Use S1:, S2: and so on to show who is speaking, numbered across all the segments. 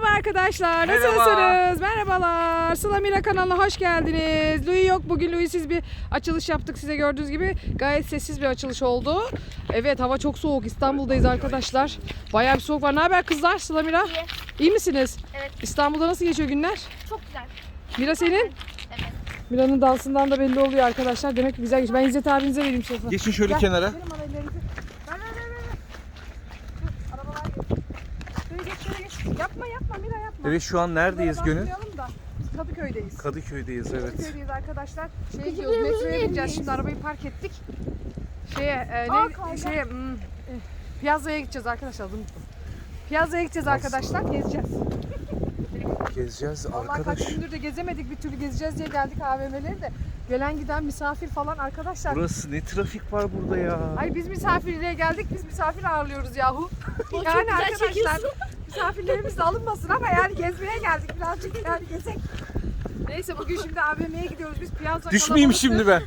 S1: Merhaba arkadaşlar.
S2: Merhaba.
S1: Nasılsınız? Merhabalar. Sıla Mira kanalına hoş geldiniz. Louis yok. Bugün Louis'siz bir açılış yaptık size gördüğünüz gibi. Gayet sessiz bir açılış oldu. Evet hava çok soğuk. İstanbul'dayız arkadaşlar. Bayağı bir soğuk var. Ne haber kızlar? Sıla Mira?
S3: İyi.
S1: İyi misiniz?
S3: Evet.
S1: İstanbul'da nasıl geçiyor günler?
S3: Çok güzel.
S1: Mira senin?
S3: Evet.
S1: Mira'nın dansından da belli oluyor arkadaşlar. Demek ki güzel geçiyor. Ben İzzet abinize vereyim şefi.
S2: Geçin şöyle
S1: Gel.
S2: kenara.
S1: Bana ellerinizi. Ver ver ver ver. Dur, arabalar geliyor. Şöyle geç şöyle geç. Yapma yapma Mira yapma.
S2: Evet şu an neredeyiz
S1: Bunlara
S2: Gönül?
S1: bakmayalım da. Biz Kadıköy'deyiz.
S2: Kadıköy'deyiz evet.
S1: Kadıköy'deyiz arkadaşlar. Şeye gidiyoruz, metroya gideceğiz. Şimdi arabayı park ettik. Şeye, e,
S3: Aa,
S1: ne, şeye, hmm, e, Piyazaya gideceğiz arkadaşlar. Unuttum. Piyazaya gideceğiz arkadaşlar. Gezeceğiz.
S2: Gezeceğiz
S1: Vallahi
S2: arkadaş.
S1: kaç gündür de gezemedik bir türlü gezeceğiz diye geldik AVM'leri de. Gelen giden misafir falan arkadaşlar.
S2: Burası ne trafik var burada ya.
S1: Ay biz misafirliğe geldik. Biz misafir ağırlıyoruz yahu. yani arkadaşlar. Misafirlerimiz de alınmasın ama yani gezmeye geldik birazcık yani gezek. Neyse bugün şimdi AVM'ye gidiyoruz. Biz piyansa
S2: Düşmeyeyim şimdi ben.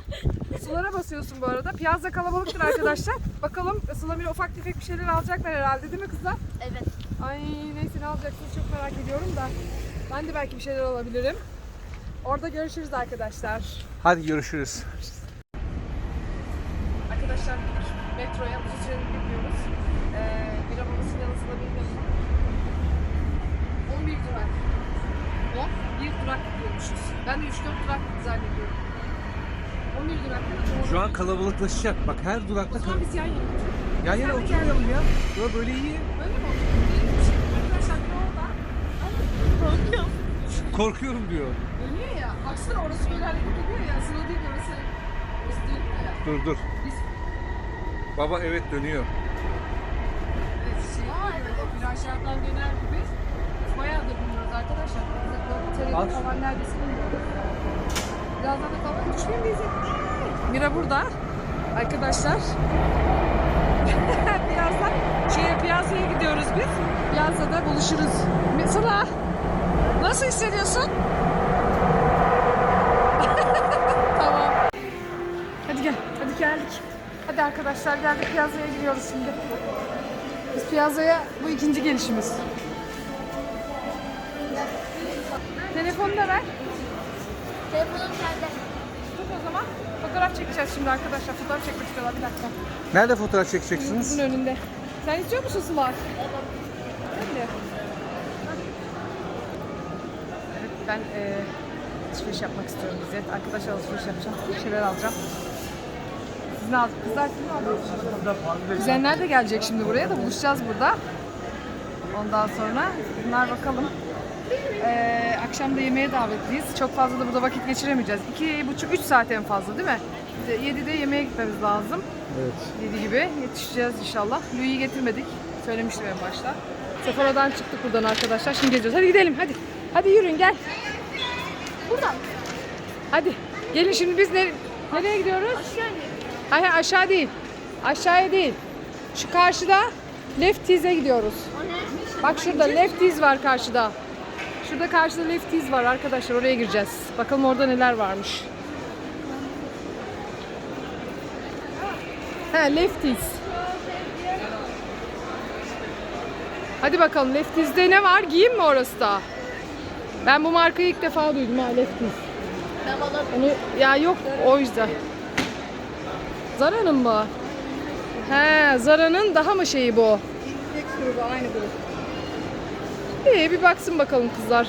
S1: Sulara basıyorsun bu arada. Piyansa kalabalıktır arkadaşlar. Bakalım Sıla ufak tefek bir şeyler alacaklar herhalde değil mi kızlar?
S3: Evet.
S1: Ay neyse ne alacaksınız çok merak ediyorum da. Ben de belki bir şeyler alabilirim. Orada görüşürüz arkadaşlar.
S2: Hadi görüşürüz.
S1: Arkadaşlar metroya uzun süredir gidiyoruz. Ee, bir arabasının yanısında bilmiyorum ama 11 durak. 11 durak gidiyormuşuz. Ben de 3-4 durak zannediyorum. 11 durak.
S2: Şu an kalabalıklaşacak. Bak her durakta
S1: O zaman biz yan yana.
S2: Yan yana oturmayalım ya. Böyle böyle iyi.
S1: Öyle mi? Arkadaşlar oldu?
S3: Korkuyorum.
S2: Korkuyorum diyor.
S1: Dönüyor ya. Baksana orası böyle hareket ediyor ya. Sıra değil orası. Orası dönüyor ya.
S2: Dur dur.
S1: Biz
S2: Baba evet dönüyor.
S1: evet, şey oluyor, o virajlardan döner gibi. Biz bayağıdır bilmiyoruz arkadaşlar. Bize falan neredeyse bilmiyoruz. Birazdan da kalan düşmeyeyim izleyelim. Mira burada. Arkadaşlar. Birazdan şeye piyasaya gidiyoruz biz. Piyasada buluşuruz. Sıla. Nasıl hissediyorsun? tamam. Hadi gel. Hadi geldik. Hadi arkadaşlar geldik piyazaya gidiyoruz şimdi. Biz piyazaya bu ikinci gelişimiz. Telefonu da ver.
S3: Telefonum sende.
S1: Tut o zaman. Fotoğraf çekeceğiz şimdi arkadaşlar. Fotoğraf çekmek istiyorlar. Bir dakika.
S2: Nerede fotoğraf çekeceksiniz?
S1: Bunun önünde. Sen istiyor musun Sıla? Ben de. Evet ben eee alışveriş yapmak istiyorum İzzet. Arkadaşlar alışveriş yapacağım. Bir şeyler alacağım. Siz ne aldınız? Kızlar siz ne alıyorsunuz? Kuzenler de gelecek şimdi buraya da buluşacağız burada. Ondan sonra bunlar bakalım. Ee, akşam da yemeğe davetliyiz. Çok fazla da burada vakit geçiremeyeceğiz. İki buçuk, üç saat en fazla değil mi? Yedide yemeğe gitmemiz lazım.
S2: Evet.
S1: Yedi gibi yetişeceğiz inşallah. Louis'i getirmedik. Söylemiştim en başta. Sephora'dan çıktık buradan arkadaşlar. Şimdi geziyoruz. Hadi gidelim hadi. Hadi yürüyün gel.
S3: Buradan.
S1: Hadi. Gelin şimdi biz ne- nereye gidiyoruz?
S3: Aşağı.
S1: Hayır hayır, aşağı değil. Aşağıya değil. Şu karşıda Lefties'e gidiyoruz. Bak şurada Lefties var karşıda. Şurada karşıda Lefties var arkadaşlar. Oraya gireceğiz. Bakalım orada neler varmış. Ha Lefties. Hadi bakalım Lefties'de ne var? Giyim mi orası da? Ben bu markayı ilk defa duydum ha Lefties. Onu ya yok o yüzden. Zara'nın mı? He, Zara'nın daha mı şeyi bu? Grubu aynı grup. İyi bir baksın bakalım kızlar.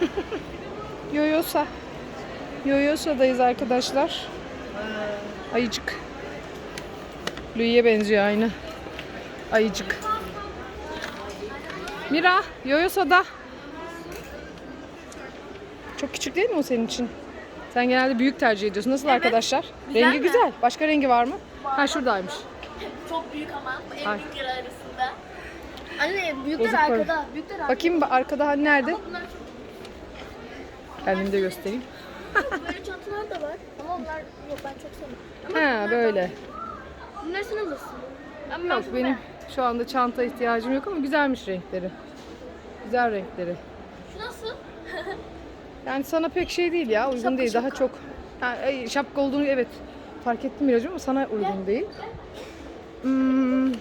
S1: Yoyosa. Yoyosa'dayız arkadaşlar. Ayıcık. Louis'e benziyor aynı. Ayıcık. Mira, Yoyosa'da. Çok küçük değil mi o senin için? Sen genelde büyük tercih ediyorsun. Nasıl arkadaşlar?
S3: Güzel
S1: rengi
S3: mi?
S1: güzel. Başka rengi var mı? Ha şuradaymış.
S3: Çok büyük ama. En
S1: Ay.
S3: büyükleri arasında. Anne büyükler
S1: Bozuk para.
S3: arkada. Büyükler arkada.
S1: Bakayım ba- arkada hani nerede?
S3: Ama bunlar çok
S1: Kendimi de göstereyim.
S3: böyle çantalar da var. Ama onlar yok ben çok sevmiyorum.
S1: Ha böyle.
S3: Bunları sen alırsın. Ama ben
S1: Yok
S3: çok
S1: benim
S3: beğendim.
S1: şu anda çanta ihtiyacım yok ama güzelmiş renkleri. Güzel renkleri. Yani sana pek şey değil ya, uygun
S3: Şapka,
S1: değil. Daha
S3: şapka.
S1: çok ay, şapka olduğunu evet. Fark ettim Miracığım ama sana uygun değil. Hmm.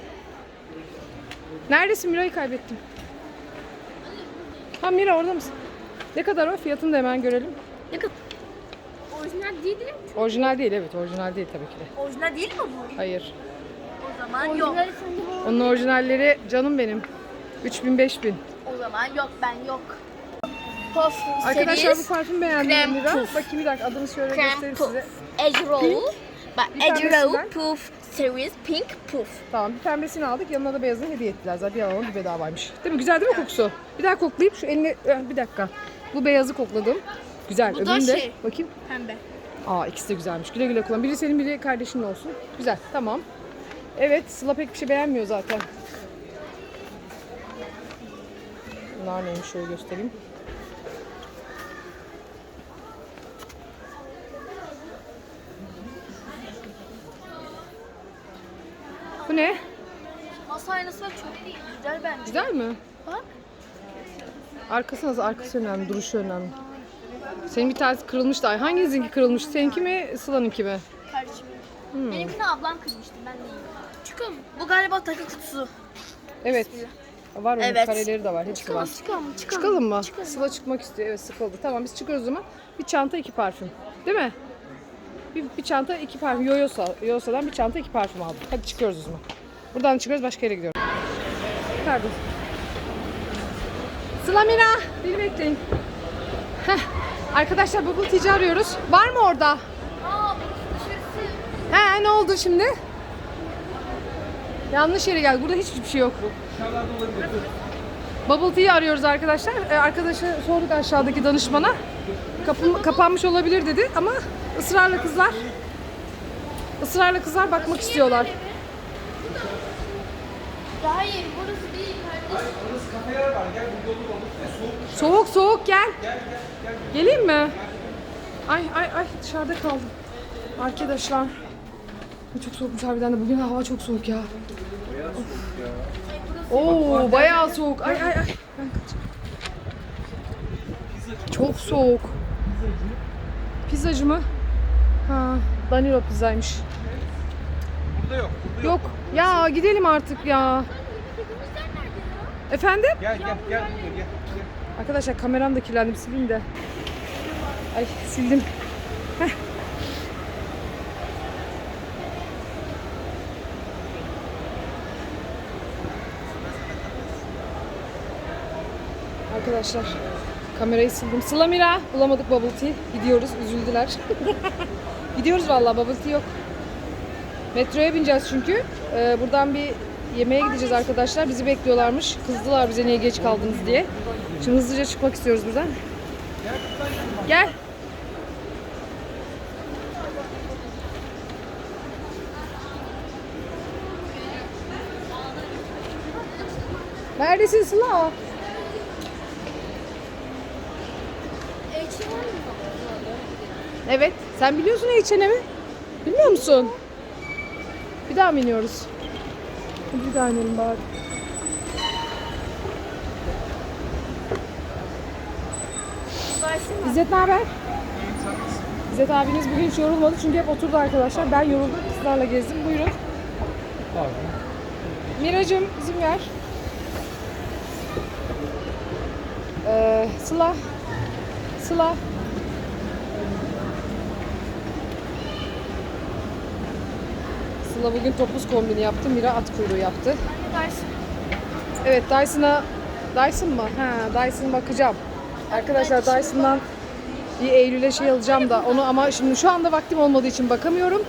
S1: Neredesin Mira'yı kaybettim. Ha Mira orada mısın? Ne kadar o? Fiyatını da hemen görelim.
S3: Ne kadar? Orijinal değil mi?
S1: Orijinal değil evet orijinal değil tabii ki de.
S3: Orijinal değil mi bu?
S1: Hayır.
S3: O zaman yok.
S1: Onun orijinalleri canım benim. 3000 5000.
S3: O zaman yok ben yok. Puff
S1: Arkadaşlar bu parfüm beğendim
S3: Krem
S1: Mira.
S3: Puff.
S1: Bakayım bir dakika adını şöyle
S3: Krem
S1: göstereyim
S3: Puff.
S1: size.
S3: Edge Roll. Bak
S1: Bir
S3: Edge
S1: tanesinden-
S3: Roll Puff Series Pink Puff.
S1: Tamam bir pembesini aldık yanına da beyazını hediye ettiler. Zaten bir alalım bir bedavaymış. Değil mi? Güzel değil mi kokusu? Bir daha koklayayım şu elini eh, bir dakika. Bu beyazı kokladım. Güzel.
S3: Bu da
S1: Öbürünü de
S3: şey.
S1: bakayım.
S3: Pembe.
S1: Aa ikisi de güzelmiş. Güle güle kullan. Biri senin biri kardeşinin olsun. Güzel. Tamam. Evet Sıla pek bir şey beğenmiyor zaten. Bunlar neymiş şöyle göstereyim. Bu ne?
S3: Masa aynası var çok güzel bence.
S1: Güzel mi?
S3: Bak.
S1: Arkası nasıl? Arkası önemli, duruşu önemli. Senin bir tanesi kırılmış da. Hanginizinki kırılmış? Seninki mi, Sıla'nınki mi?
S3: Kardeşim.
S1: Hmm.
S3: Benimkini ablam kırmıştı ben değilim. Çıkalım. Bu galiba takı kutusu.
S1: Evet. Var onun
S3: Evet.
S1: kareleri de var. Hepsi var.
S3: Çıkalım, çıkalım, çıkalım.
S1: Çıkalım mı?
S3: Çıkalım.
S1: Sıla çıkmak istiyor. Evet sıkıldı. Tamam biz çıkıyoruz o zaman. Bir çanta iki parfüm. Değil mi? Bir, bir çanta iki parfüm. Yoyosa, Yoyosa'dan bir çanta iki parfüm aldık. Hadi çıkıyoruz o zaman. Buradan çıkıyoruz başka yere gidiyoruz. Pardon. Sıla Mira. Beni bekleyin. Heh. Arkadaşlar Bubble Tea'ci arıyoruz. Var mı orada?
S3: Aa, dışarısı.
S1: He ne oldu şimdi? Yanlış yere geldi. Burada hiçbir şey yok. Bubble Tea'yi arıyoruz arkadaşlar. Ee, arkadaşı sorduk aşağıdaki danışmana. Kapı, kapanmış olabilir dedi ama ısrarla kızlar ısrarla kızlar bakmak istiyorlar.
S3: Hayır, burası değil kardeşim.
S1: Soğuk soğuk gel. Geleyim mi? Ay ay ay dışarıda kaldım. Arkadaşlar. Bu Çok soğukmuş harbiden de bugün hava çok soğuk ya. Oo bayağı soğuk. Ay ay ay. Ben kaçayım. Çok soğuk. Pizzacı mı? Ha, Danilo pizzaymış.
S2: Burada yok. Burada
S1: Yok. Ya gidelim artık ya. Efendim?
S2: Gel gel gel gel. gel.
S1: Arkadaşlar kameram da kirlendi. Sileyim de. Ay sildim. Heh. Arkadaşlar kamerayı sildim. Sıla Mira bulamadık bubble tea. Gidiyoruz. Üzüldüler. Gidiyoruz vallahi tea yok. Metroya bineceğiz çünkü. Ee, buradan bir yemeğe gideceğiz arkadaşlar. Bizi bekliyorlarmış. Kızdılar bize niye geç kaldınız diye. Şimdi hızlıca çıkmak istiyoruz buradan. Gel. Neredesin Sıla? Evet. Sen biliyorsun H&M'i. Bilmiyor musun? Bir daha mı iniyoruz? Bir daha inelim bari. İzzet ne haber? İzzet abiniz bugün hiç yorulmadı çünkü hep oturdu arkadaşlar. Ben yoruldum. Kızlarla gezdim. Buyurun. Miracım izin ver. Ee, Sıla. Sıla. Sıla bugün topuz kombini yaptı. Mira at kuyruğu yaptı.
S3: Varsın.
S1: Evet Dyson'a Dyson mı? Ha Dyson bakacağım. Arkadaşlar Dyson'dan bir Eylül'e şey alacağım da onu ama şimdi şu anda vaktim olmadığı için bakamıyorum.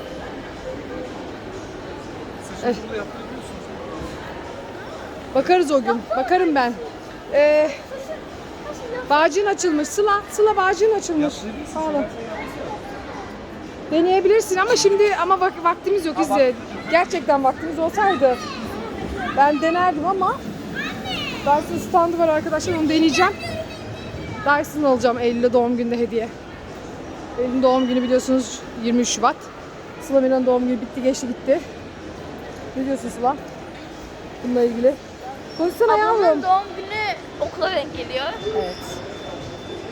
S1: Bakarız o gün. Bakarım ben. Ee, bağcığın açılmış. Sıla, Sıla bağcığın açılmış. Sağ olun. Deneyebilirsin ama şimdi ama vak- vaktimiz yok İzzet. Gerçekten vaktimiz olsaydı ben denerdim ama Dyson standı var arkadaşlar onu deneyeceğim. Dyson alacağım Eylül'de doğum günde hediye. Benim doğum günü biliyorsunuz 23 Şubat. Sıla Mira'nın doğum günü bitti geçti gitti. Ne diyorsun Sıla? Bununla ilgili. Konuşsana yavrum.
S3: Ablamın doğum günü okula denk geliyor.
S1: Evet.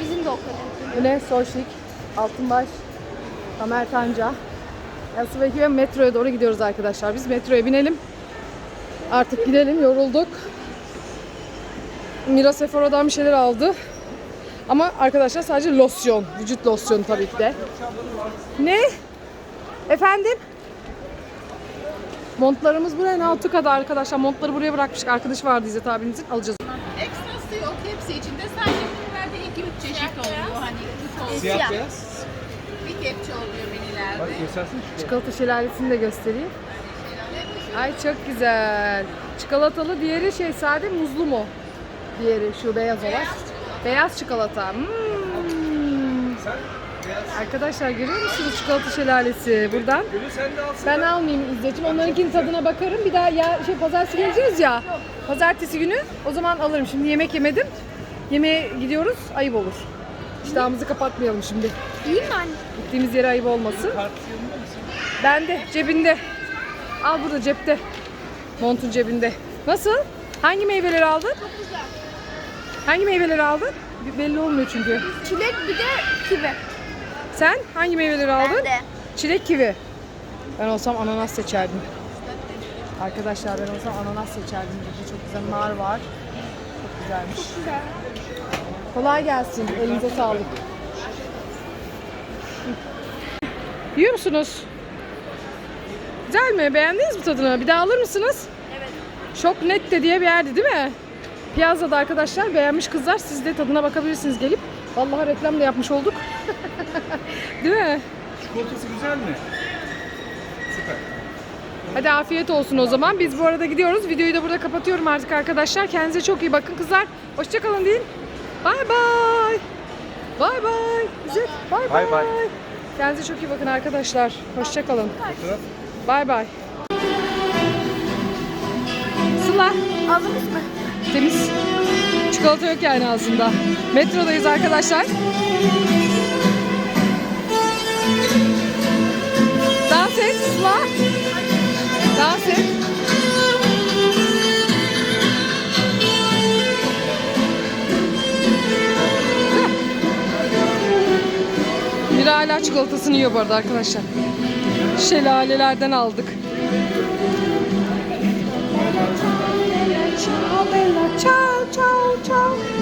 S3: Bizim de okula denk geliyor.
S1: Bu ne? Soşnik, Altınbaş, Tamer Tanca. Elsa ve metroya doğru gidiyoruz arkadaşlar. Biz metroya binelim. Artık gidelim. Yorulduk. Mira Sephora'dan bir şeyler aldı. Ama arkadaşlar sadece losyon. Vücut losyonu tabii ki de. Ne? Efendim? Montlarımız buraya ne altı kadar arkadaşlar. Montları buraya bırakmıştık. Arkadaş vardı İzzet abinizin. Alacağız.
S4: Ekstrası yok hepsi içinde. Sadece menülerde iki üç çeşit oluyor. Hani.
S2: Siyah beyaz.
S4: Kepçe oluyor menülerde.
S2: Bak göstersin şu.
S1: Çikolata şelalesini de göstereyim. Ay çok güzel. Çikolatalı diğeri şey sade muzlu mu? Diğeri şu beyaz olan. Beyaz çikolata. Hmm.
S2: Sen beyaz.
S1: Arkadaşlar görüyor musunuz çikolata şelalesi buradan?
S2: Gülü sen de alsın.
S1: Ben almayayım İzzet'ciğim. Onlarınkinin tadına bakarım. Bir daha ya şey pazartesi geleceğiz ya. Pazartesi günü o zaman alırım. Şimdi yemek yemedim. Yemeğe gidiyoruz. Ayıp olur. İştahımızı kapatmayalım şimdi.
S3: İyi mi anne?
S1: Gittiğimiz yere ayıp olmasın. Bende, cebinde. Al burada cepte. Montun cebinde. Nasıl? Hangi meyveleri aldın?
S3: Çok güzel.
S1: Hangi meyveleri aldın? Belli olmuyor çünkü.
S3: Çilek bir de kivi.
S1: Sen hangi meyveleri aldın?
S3: Ben de.
S1: Çilek kivi. Ben olsam ananas seçerdim. Arkadaşlar ben olsam ananas seçerdim. Burada çok güzel nar var. Çok güzelmiş.
S3: Güzel.
S1: Kolay gelsin. Elinize sağlık. Yiyor musunuz? Güzel mi? Beğendiniz mi tadını? Bir daha alır mısınız?
S3: Evet.
S1: Çok Nette diye bir yerdi değil mi? Piyazada arkadaşlar beğenmiş kızlar siz de tadına bakabilirsiniz gelip. Vallahi reklam da yapmış olduk. değil mi?
S2: Çikolatası güzel mi? Süper.
S1: Hadi afiyet olsun o zaman. Biz bu arada gidiyoruz. Videoyu da burada kapatıyorum artık arkadaşlar. Kendinize çok iyi bakın kızlar. Hoşçakalın deyin. Bay bay. Bay bay. İzzet bay bay.
S2: Bay bay.
S1: Kendinize çok iyi bakın arkadaşlar. Hoşçakalın. Bay bay. Sıla.
S3: Aldınız mı?
S1: Temiz. Çikolata yok yani ağzında. Metrodayız arkadaşlar. Dans et Sıla. Dans et. Çikolatasını yiyor bu arada arkadaşlar. Şelalelerden aldık. Ciao ciao ciao.